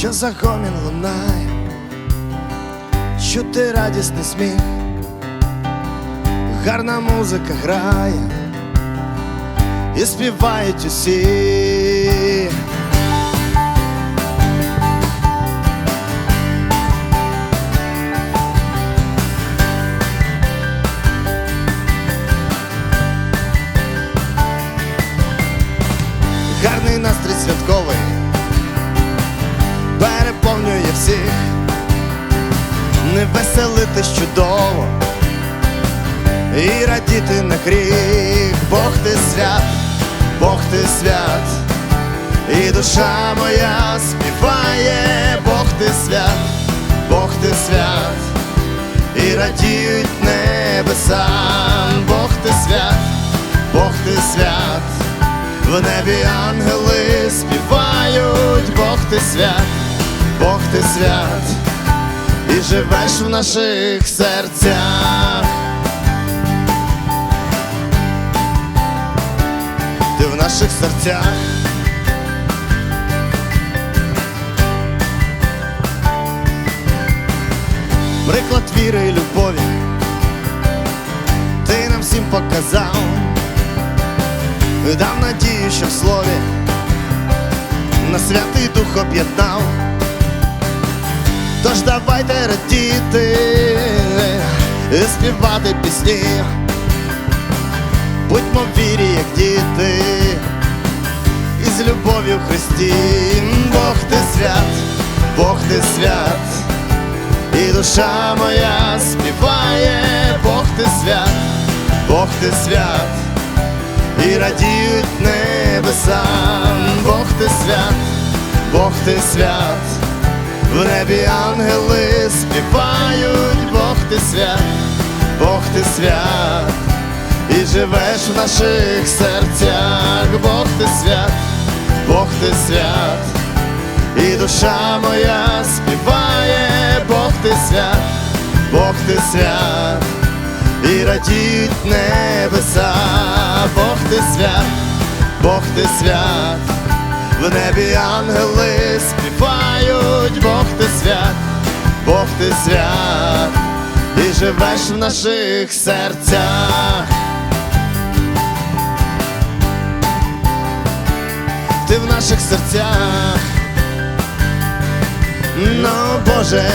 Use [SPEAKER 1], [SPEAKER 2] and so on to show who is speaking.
[SPEAKER 1] що за гомін лунає, чути радісний сміх, гарна музика грає, і співають усі. Гарний настрій святковий всіх, не веселити чудово і радіти на гріх, Бог ти свят, Бог ти свят, і душа моя співає, Бог ти свят, Бог ти свят, і радіють небеса, Бог ти свят, Бог ти свят. В небі ангели співають, Бог ти свят, Бог ти свят, і живеш в наших серцях. Ти в наших серцях. Приклад віри і любові, ти нам всім показав дав надію, що в слові на святий дух об'єднав. Тож давайте радіти і співати пісні, будьмо вірі, як діти, і з любов'ю Христі, Бог ти свят, Бог ти свят, і душа моя співає, Бог ти свят, Бог ти свят і радіють небеса, Бог ти свят, Бог ти свят, в небі ангели співають, Бог ти свят, Бог ти свят, і живеш в наших серцях, Бог ти свят, Бог ти свят, і душа моя співає, Бог ти свят, Бог ти свят і радіють небеса, Бог ти свят, Бог ти свят, в небі ангели співають, Бог живеш в наших серцях. Ти в наших серцях, ну Боже.